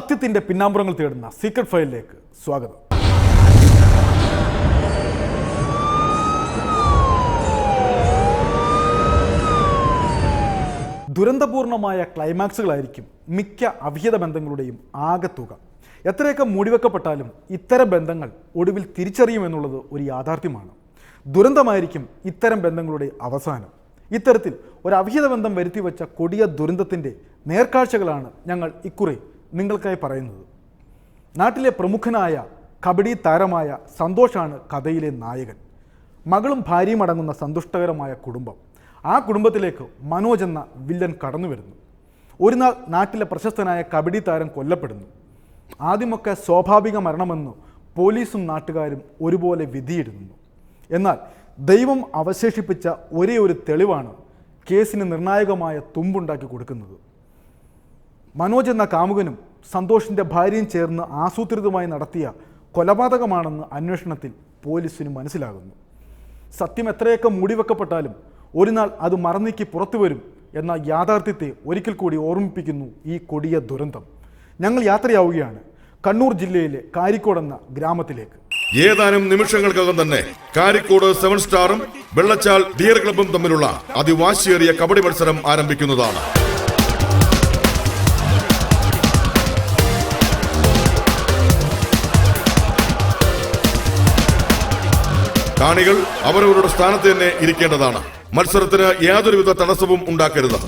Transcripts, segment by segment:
സത്യത്തിന്റെ പിന്നാമ്പുറങ്ങൾ തേടുന്ന സീക്രട്ട് ഫയലിലേക്ക് സ്വാഗതം. ദുരന്തപൂർണമായ ക്ലൈമാക്സുകളായിരിക്കും മിക്ക അവിഹിത ബന്ധങ്ങളുടെയും ആകത്തുക എത്രയൊക്കെ മൂടിവെക്കപ്പെട്ടാലും ഇത്തരം ബന്ധങ്ങൾ ഒടുവിൽ തിരിച്ചറിയുമെന്നുള്ളത് ഒരു യാഥാർത്ഥ്യമാണ്. ദുരന്തമായിരിക്കും ഇത്തരം ബന്ധങ്ങളുടെ അവസാനം. ഇത്തരത്തിൽ ഒരു അവിഹിത ബന്ധം വരുത്തിവെച്ച കൊടിയ ദുരന്തത്തിന്റെ നേർക്കാഴ്ചകളാണ് ഞങ്ങൾ ഇക്കുറി നിങ്ങൾക്കായി പറയുന്നത്. നാട്ടിലെ പ്രമുഖനായ കബഡി താരമായ സന്തോഷാണ് കഥയിലെ നായകൻ. മകളും ഭാര്യയും അടങ്ങുന്ന സന്തുഷ്ടകരമായ കുടുംബം. ആ കുടുംബത്തിലേക്ക് മനോജ് എന്ന വില്ലൻ കടന്നു വരുന്നു. ഒരു നാൾ നാട്ടിലെ പ്രശസ്തനായ കബഡി താരം കൊല്ലപ്പെടുന്നു. ആദ്യമൊക്കെ സ്വാഭാവിക മരണമെന്ന് പോലീസും നാട്ടുകാരും ഒരുപോലെ വിധിയിടുന്നു. എന്നാൽ ദൈവം അവശേഷിപ്പിച്ച ഒരേ ഒരു തെളിവാണ് കേസിന് നിർണായകമായ തുമ്പുണ്ടാക്കി കൊടുക്കുന്നത്. മനോജ് എന്ന കാമുകനും സന്തോഷിന്റെ ഭാര്യയും ചേർന്ന് ആസൂത്രിതമായി നടത്തിയ കൊലപാതകമാണെന്ന് അന്വേഷണത്തിൽ പോലീസിന് മനസ്സിലാകുന്നു. സത്യം എത്രയൊക്കെ മൂടിവെക്കപ്പെട്ടാലും ഒരു നാൾ അത് മറന്നിക്ക് പുറത്തു വരും എന്ന യാഥാർത്ഥ്യത്തെ ഒരിക്കൽ കൂടി ഓർമ്മിപ്പിക്കുന്നു ഈ കൊടിയ ദുരന്തം. ഞങ്ങൾ യാത്രയാവുകയാണ് കണ്ണൂർ ജില്ലയിലെ കാരിക്കോട് എന്ന ഗ്രാമത്തിലേക്ക്. ഏതാനും നിമിഷങ്ങൾക്കകം തന്നെ കാരിക്കോട് സെവൻ സ്റ്റാറും വെള്ളച്ചാൽ ഡിയർ ക്ലബും തമ്മിലുള്ള അതിവാശിയേറിയ കബഡി മത്സരം ആരംഭിക്കുന്നതാണ്. കാണികൾ അവരവരുടെ സ്ഥാനത്ത് തന്നെ ഇരിക്കേണ്ടതാണ്. മത്സരത്തിന് യാതൊരുവിധ തടസ്സവും ഉണ്ടാക്കരുത്.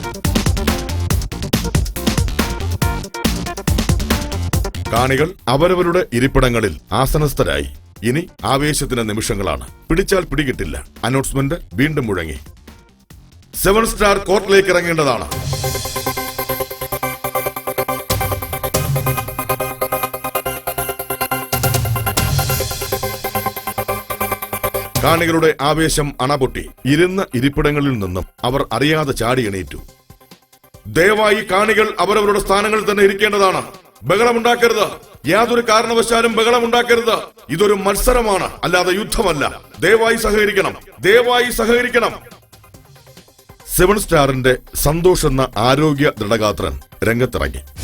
കാണികൾ അവരവരുടെ ഇരിപ്പിടങ്ങളിൽ ആസനസ്ഥരായി. ഇനി ആവേശത്തിന്റെ നിമിഷങ്ങളാണ്. പിടിച്ചാൽ പിടികിട്ടില്ല. അനൗൺസ്മെന്റ് വീണ്ടും മുഴങ്ങി. സെവൻ സ്റ്റാർ കോർട്ടിലേക്ക് ഇറങ്ങേണ്ടതാണ്. കാണികളുടെ ആവേശം അണപൊട്ടി. ഇരുന്ന ഇരിപ്പിടങ്ങളിൽ നിന്നും അവർ അറിയാതെ ചാടി എണീറ്റു. ദയവായി കാണികൾ അവരവരുടെ സ്ഥാനങ്ങളിൽ തന്നെ ഇരിക്കേണ്ടതാണ്. ബഹളമുണ്ടാക്കരുത്. യാതൊരു കാരണവശാലും ബഹളമുണ്ടാക്കരുത്. ഇതൊരു മത്സരമാണ് അല്ലാതെ യുദ്ധമല്ല. ദയവായി സഹകരിക്കണം. ദയവായി സഹകരിക്കണം. സെവൻ സ്റ്റാറിന്റെ സന്തോഷ് എന്ന ആരോഗ്യ ദൃഢഗാത്രൻ രംഗത്തിറങ്ങി.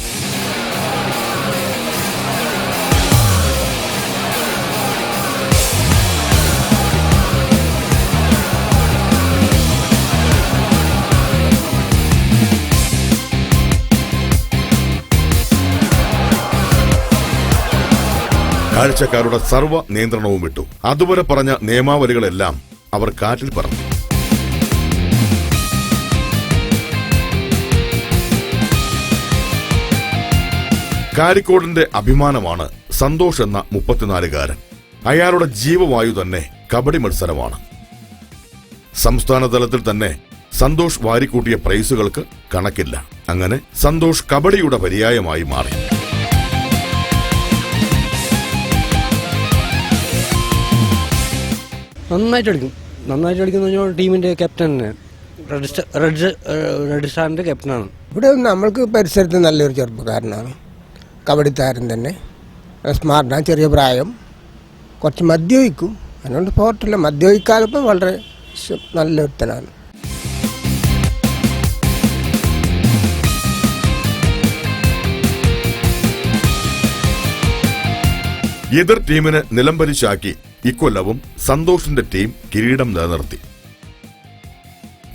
കാഴ്ചക്കാരുടെ സർവ നിയന്ത്രണവും വിട്ടു അതുവരെ പറഞ്ഞ നിയമാവലികളെല്ലാം അവർ കാറ്റിൽ പറഞ്ഞു കാരിക്കോടിന്റെ അഭിമാനമാണ് സന്തോഷ് എന്ന മുപ്പത്തിനാലുകാരൻ. അയാളുടെ ജീവവായു തന്നെ കബഡി മത്സരമാണ്. സംസ്ഥാന തലത്തിൽ തന്നെ സന്തോഷ് വാരിക്കൂട്ടിയ പ്രൈസുകൾക്ക് കണക്കില്ല. അങ്ങനെ സന്തോഷ് കബഡിയുടെ പര്യായമായി മാറി. നന്നായിട്ട് കളിക്കും. നന്നായിട്ട് കളിക്കുന്ന പറഞ്ഞാൽ ടീമിന്റെ ക്യാപ്റ്റൻ തന്നെ റെഡ് റെഡ് റെഡ് സ്റ്റാറിന്റെ ക്യാപ്റ്റനാണ് ഇവിടെ നമ്മൾക്ക് പരിസരത്ത് നല്ലൊരു ചെറുപ്പക്കാരനാണ്. കബഡി താരം തന്നെ. സ്മാർട്ടാണ് ചെറിയ പ്രായം. കുറച്ച് മദ്യപിക്കും. അതുകൊണ്ട് പോർട്ടില്ല മദ്യപിക്കാതെ ഇപ്പം വളരെ നല്ല നല്ലൊരുത്തനാണ് എതിർ ടീമിന് നിലംപരിശാക്കി. ഇക്കൊല്ലവും സന്തോഷിന്റെ ടീം കിരീടം നിലനിർത്തി.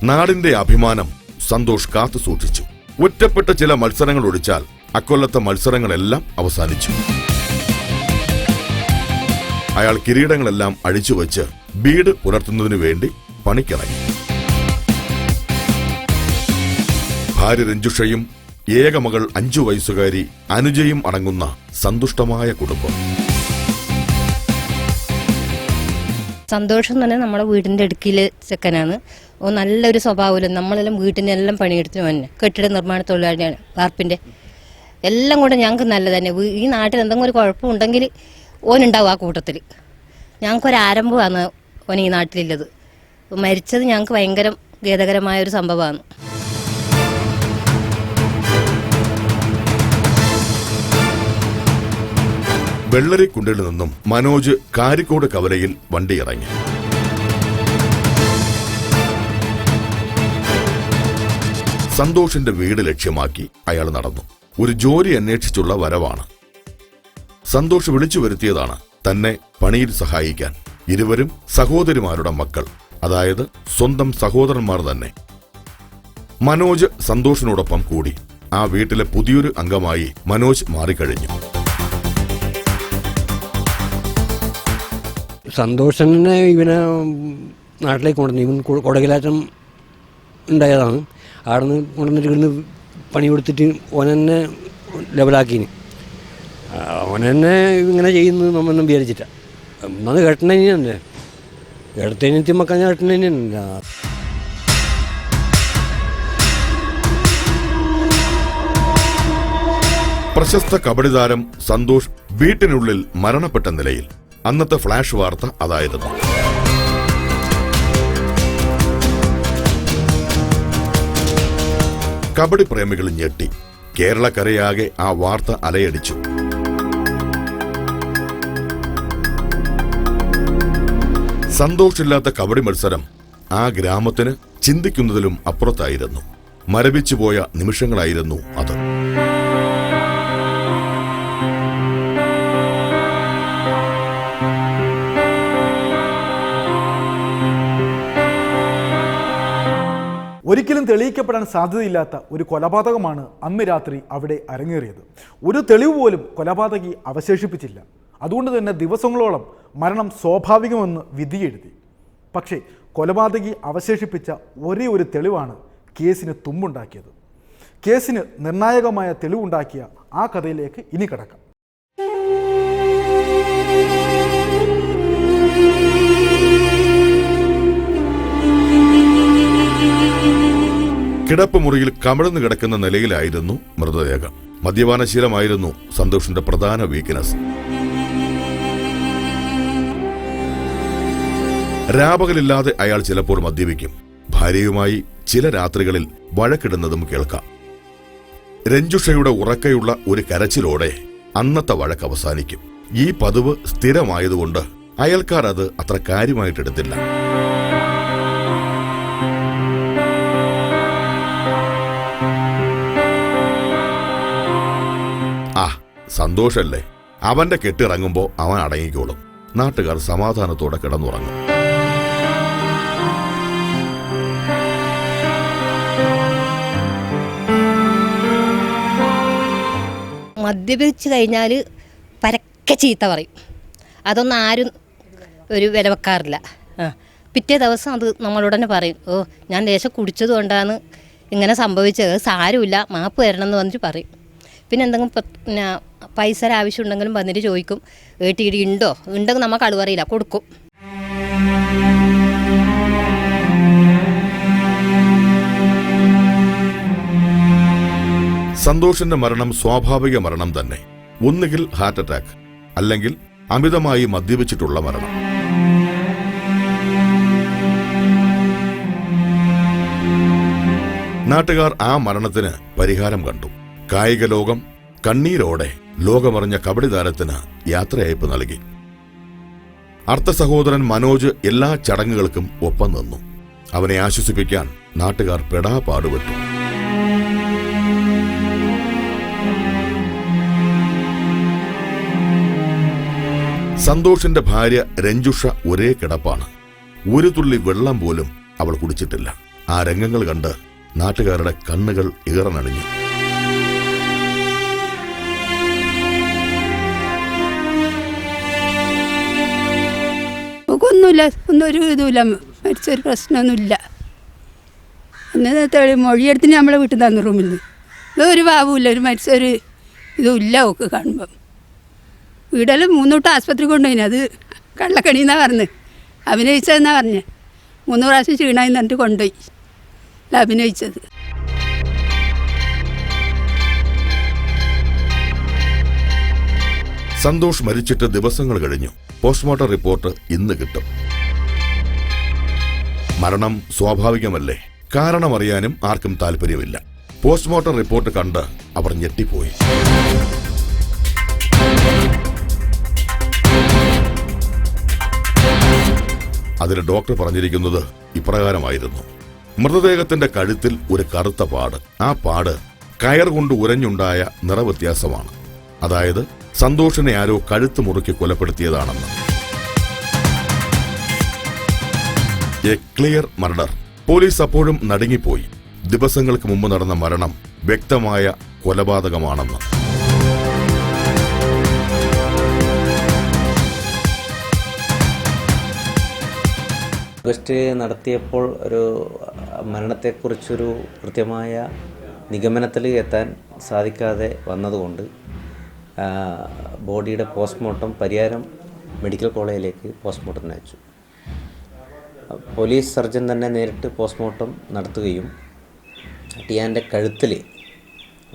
നാടിന്റെ അഭിമാനം സന്തോഷ് കാത്തു സൂക്ഷിച്ചു. ഒറ്റപ്പെട്ട ചില മത്സരങ്ങൾ ഒഴിച്ചാൽ അക്കൊല്ലത്തെ മത്സരങ്ങളെല്ലാം അവസാനിച്ചു. അയാൾ കിരീടങ്ങളെല്ലാം അഴിച്ചുവെച്ച് ബീഡ് പുലർത്തുന്നതിനു വേണ്ടി പണിക്കിറങ്ങി. ഭാര്യ രഞ്ജുഷയും ഏകമകൾ അഞ്ചു വയസ്സുകാരി അനുജയും അടങ്ങുന്ന സന്തുഷ്ടമായ കുടുംബം. സന്തോഷം തന്നെ നമ്മുടെ വീടിന്റെ അടുക്കിലെ ചെക്കനാണ്. ഓ നല്ലൊരു സ്വഭാവമില്ല? നമ്മളെല്ലാം വീട്ടിനെല്ലാം പണിയെടുത്തു തന്നെ കെട്ടിട നിർമ്മാണ തൊഴിലാളിയാണ് വാർപ്പിന്റെ എല്ലാം കൂടെ ഞങ്ങൾക്ക് നല്ലത് തന്നെ. ഈ നാട്ടിൽ എന്തെങ്കിലും ഒരു കുഴപ്പമുണ്ടെങ്കിൽ ഓനുണ്ടാവും ആ കൂട്ടത്തിൽ. ഞങ്ങൾക്കൊരു ആരംഭമാണ് ഓൻ ഈ നാട്ടിലുള്ളത്. മരിച്ചത് ഞങ്ങൾക്ക് ഭയങ്കര ഖേദകരമായ ഒരു സംഭവമാണ്. വെള്ളരിക്കുണ്ടിൽ നിന്നും മനോജ് കാരിക്കോട് കവലയിൽ വണ്ടിയിറങ്ങി സന്തോഷിന്റെ വീട് ലക്ഷ്യമാക്കി അയാൾ നടന്നു. ഒരു ജോലി അന്വേഷിച്ചുള്ള വരവാണ്. സന്തോഷ് വിളിച്ചു വരുത്തിയതാണ് തന്നെ പണിയിൽ സഹായിക്കാൻ. ഇരുവരും സഹോദരിമാരുടെ മക്കൾ അതായത് സ്വന്തം സഹോദരന്മാർ തന്നെ. മനോജ് സന്തോഷിനോടൊപ്പം കൂടി. ആ വീട്ടിലെ പുതിയൊരു അംഗമായി മനോജ് മാറിക്കഴിഞ്ഞു. സന്തോഷനെ ഇവനെ നാട്ടിലേക്ക് കൊണ്ടുവന്നു. ഇവൻ കൊടകിലാറ്റം ഉണ്ടായതാണ്. അവിടെ നിന്ന് കൊണ്ടുവന്നിട്ട് ഇവിടുന്ന് പണി കൊടുത്തിട്ട് ഓനെന്നെ തന്നെ ലെവലാക്കിന് അവൻ ഇങ്ങനെ ചെയ്യുന്നു നമ്മൊന്നും വിചാരിച്ചിട്ട ഒന്നത് കേട്ടണ തന്നെയല്ലേ. എടുത്തതിനെത്തി തന്നെയല്ല. പ്രശസ്ത കബഡി താരം സന്തോഷ് വീട്ടിനുള്ളിൽ മരണപ്പെട്ട നിലയിൽ. അന്നത്തെ ഫ്ലാഷ് വാർത്ത അതായിരുന്നു. കബഡി പ്രേമികൾ ഞെട്ടി. കേരളക്കരയാകെ ആ വാർത്ത അലയടിച്ചു. സന്തോഷില്ലാത്ത കബഡി മത്സരം ആ ഗ്രാമത്തിന് ചിന്തിക്കുന്നതിലും അപ്പുറത്തായിരുന്നു. മരവിച്ചുപോയ നിമിഷങ്ങളായിരുന്നു അത്. ഒരിക്കലും തെളിയിക്കപ്പെടാൻ സാധ്യതയില്ലാത്ത ഒരു കൊലപാതകമാണ് അന്ന് രാത്രി അവിടെ അരങ്ങേറിയത്. ഒരു തെളിവ് പോലും കൊലപാതകി അവശേഷിപ്പിച്ചില്ല. അതുകൊണ്ട് തന്നെ ദിവസങ്ങളോളം മരണം സ്വാഭാവികമെന്ന് വിധിയെഴുതി. പക്ഷേ കൊലപാതകി അവശേഷിപ്പിച്ച ഒരേ ഒരു തെളിവാണ് കേസിന് തുമ്പുണ്ടാക്കിയത്. കേസിന് നിർണായകമായ തെളിവുണ്ടാക്കിയ ആ കഥയിലേക്ക് ഇനി കിടക്കാം. കിടപ്പുമുറിയിൽ കമിഴ്ന്നു കിടക്കുന്ന നിലയിലായിരുന്നു മൃതദേഹം. മദ്യപാനശീലമായിരുന്നു സന്തോഷിന്റെ പ്രധാന വീക്ക്നെസ് രാപകലില്ലാതെ അയാൾ ചിലപ്പോൾ മദ്യപിക്കും. ഭാര്യയുമായി ചില രാത്രികളിൽ വഴക്കിടുന്നതും കേൾക്കാം. രഞ്ജുഷയുടെ ഉറക്കയുള്ള ഒരു കരച്ചിലോടെ അന്നത്തെ വഴക്ക് അവസാനിക്കും. ഈ പതിവ് സ്ഥിരമായതുകൊണ്ട് അയൽക്കാർ അത് അത്ര കാര്യമായിട്ടെടുത്തില്ല. സന്തോഷല്ലേ? അവന്റെ കെട്ടിറങ്ങുമ്പോൾ അവൻ അടങ്ങിക്കോളും. നാട്ടുകാർ സമാധാനത്തോടെ കിടന്നുറങ്ങും. മദ്യപിച്ച് കഴിഞ്ഞാൽ പരക്കെ ചീത്ത പറയും. അതൊന്നും ആരും ഒരു വില വെക്കാറില്ല പിറ്റേ ദിവസം അത് നമ്മളോട് തന്നെ പറയും. ഓ ഞാൻ ലേശം കുടിച്ചത് കൊണ്ടാണ് ഇങ്ങനെ സംഭവിച്ചത്. സാരമില്ല. മാപ്പ് തരണം എന്ന് വന്നിട്ട് പറയും. പിന്നെ എന്തെങ്കിലും പൈസ ഉണ്ടെങ്കിലും ആവശ്യമുണ്ടെങ്കിലും വന്നിട്ട് ചോദിക്കും വീട്ടിൽ ഉണ്ടോ? ഉണ്ടെങ്കിൽ നമുക്ക് അളുവറിയില്ല കൊടുക്കും. സന്തോഷിന്റെ മരണം സ്വാഭാവിക മരണം തന്നെ. ഒന്നുകിൽ ഹാർട്ട് അറ്റാക്ക് അല്ലെങ്കിൽ അമിതമായി മദ്യപിച്ചിട്ടുള്ള മരണം. നാട്ടുകാർ ആ മരണത്തിന് പരിഹാരം കണ്ടു. കായിക ലോകം കണ്ണീരോടെ ലോകമറിഞ്ഞ കബഡി താരത്തിന് യാത്രയയപ്പ് നൽകി. അർത്ഥ സഹോദരൻ മനോജ് എല്ലാ ചടങ്ങുകൾക്കും ഒപ്പം നിന്നു. അവനെ ആശ്വസിപ്പിക്കാൻ നാട്ടുകാർ പെടാ പാടുപെട്ടു സന്തോഷിന്റെ ഭാര്യ രഞ്ജുഷ ഒരേ കിടപ്പാണ്. ഒരു തുള്ളി വെള്ളം പോലും അവൾ കുടിച്ചിട്ടില്ല. ആ രംഗങ്ങൾ കണ്ട് നാട്ടുകാരുടെ കണ്ണുകൾ ഈറനണിഞ്ഞു നമുക്കൊന്നുമില്ല. ഒന്നും ഒരു ഇതുമില്ല. മരിച്ചൊരു പ്രശ്നമൊന്നുമില്ല. അന്ന് തെളി മൊഴിയെടുത്തിന് നമ്മളെ വീട്ടിൽ തന്നു റൂമിൽ നിന്ന് ഇതൊരു ഭാവമില്ല ഒരു മരിച്ചൊരു ഇതുമില്ല ഒക്കെ കാണുമ്പം. വീടെല്ലാം മൂന്നോട്ട് ആസ്പത്രി കൊണ്ടുപോയിന്. അത് കള്ളക്കണിന്നാ പറഞ്ഞ്. അഭിനയിച്ചതെന്നാ പറഞ്ഞ്. മൂന്ന് പ്രാവശ്യം ക്ഷീണമായി എന്നിട്ട് കൊണ്ടുപോയി. അഭിനയിച്ചത്. സന്തോഷ് മരിച്ചിട്ട് ദിവസങ്ങൾ കഴിഞ്ഞു. പോസ്റ്റ്മോർട്ടം റിപ്പോർട്ട് ഇന്ന് കിട്ടും. മരണം സ്വാഭാവികമല്ലേ? കാരണമറിയാനും ആർക്കും താല്പര്യമില്ല. പോസ്റ്റ്മോർട്ടം റിപ്പോർട്ട് കണ്ട് അവർ ഞെട്ടിപ്പോയി. അതിൽ ഡോക്ടർ പറഞ്ഞിരിക്കുന്നത് ഇപ്രകാരമായിരുന്നു. മൃതദേഹത്തിന്റെ കഴുത്തിൽ ഒരു കറുത്ത പാട്. ആ പാട് കയർ കൊണ്ട് ഉരഞ്ഞുണ്ടായ നിറവ്യത്യാസമാണ്. അതായത് സന്തോഷിനെ ആരോ കഴുത്ത് മുറുക്കി കൊലപ്പെടുത്തിയതാണെന്ന്. A clear murder. പോലീസ് അപ്പോഴും നടുങ്ങിപ്പോയി. ദിവസങ്ങൾക്ക് മുമ്പ് നടന്ന മരണം വ്യക്തമായ കൊലപാതകമാണെന്ന്. ഓഗസ്റ്റ് നടത്തിയപ്പോൾ ഒരു മരണത്തെക്കുറിച്ചൊരു കൃത്യമായ നിഗമനത്തിൽ എത്താൻ സാധിക്കാതെ വന്നതുകൊണ്ട് ബോഡിയുടെ പോസ്റ്റ്മോർട്ടം പരിയാരം മെഡിക്കൽ കോളേജിലേക്ക് പോസ്റ്റ്മോർട്ടത്തിന് അയച്ചു. പോലീസ് സർജൻ തന്നെ നേരിട്ട് പോസ്റ്റ്മോർട്ടം നടത്തുകയും ടിയാന്റെ കഴുത്തിൽ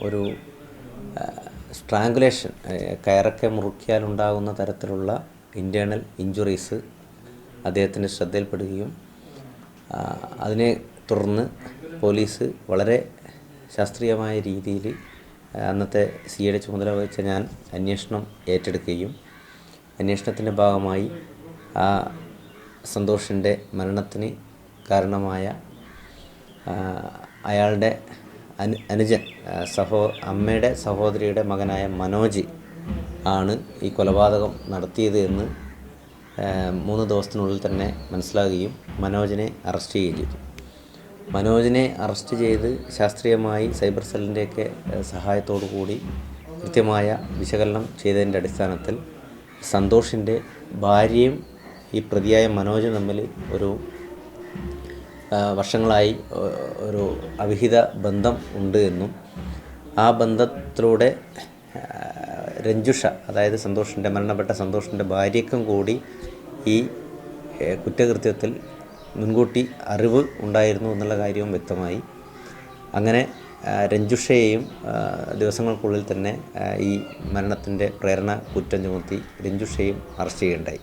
ഒരു സ്ട്രാങ്കുലേഷൻ കയറൊക്കെ മുറുക്കിയാലുണ്ടാകുന്ന തരത്തിലുള്ള ഇന്റേർണൽ ഇഞ്ചുറീസ് അദ്ദേഹത്തിന്റെ ശ്രദ്ധയിൽപ്പെടുകയും അതിനെ തുടർന്ന് പോലീസ് വളരെ ശാസ്ത്രീയമായ രീതിയിൽ അന്നത്തെ സി ഐയുടെ ചുമതല വഹിച്ച ഞാൻ അന്വേഷണം ഏറ്റെടുക്കുകയും അന്വേഷണത്തിന്റെ ഭാഗമായി ആ സന്തോഷിന്റെ മരണത്തിന് കാരണമായ അയാളുടെ അനു അനുജൻ സഹോ അമ്മയുടെ സഹോദരിയുടെ മകനായ മനോജ് ആണ് ഈ കൊലപാതകം നടത്തിയത് എന്ന് മൂന്ന് ദിവസത്തിനുള്ളിൽ തന്നെ മനസ്സിലാകുകയും മനോജിനെ അറസ്റ്റ് ചെയ്യുകയും ചെയ്തു. മനോജിനെ അറസ്റ്റ് ചെയ്ത് ശാസ്ത്രീയമായി സൈബർ സെല്ലിന്റെയൊക്കെ സഹായത്തോടു കൂടി കൃത്യമായ വിശകലനം ചെയ്തതിന്റെ അടിസ്ഥാനത്തിൽ സന്തോഷിന്റെ ഭാര്യയും ഈ പ്രതിയായ മനോജും തമ്മിൽ ഒരു വർഷങ്ങളായി ഒരു അവിഹിത ബന്ധം ഉണ്ട് എന്നും ആ ബന്ധത്തിലൂടെ രഞ്ജുഷ അതായത് സന്തോഷിന്റെ മരണപ്പെട്ട സന്തോഷിന്റെ ഭാര്യയ്ക്കും കൂടി ഈ കുറ്റകൃത്യത്തിൽ മുൻകൂട്ടി അറിവ് ഉണ്ടായിരുന്നു എന്നുള്ള കാര്യവും വ്യക്തമായി. അങ്ങനെ രഞ്ജുഷയെയും ദിവസങ്ങൾക്കുള്ളിൽ തന്നെ ഈ മരണത്തിന്റെ പ്രേരണ കുറ്റം ചുമത്തി രഞ്ജുഷയും അറസ്റ്റ് ചെയ്യുകയുണ്ടായി.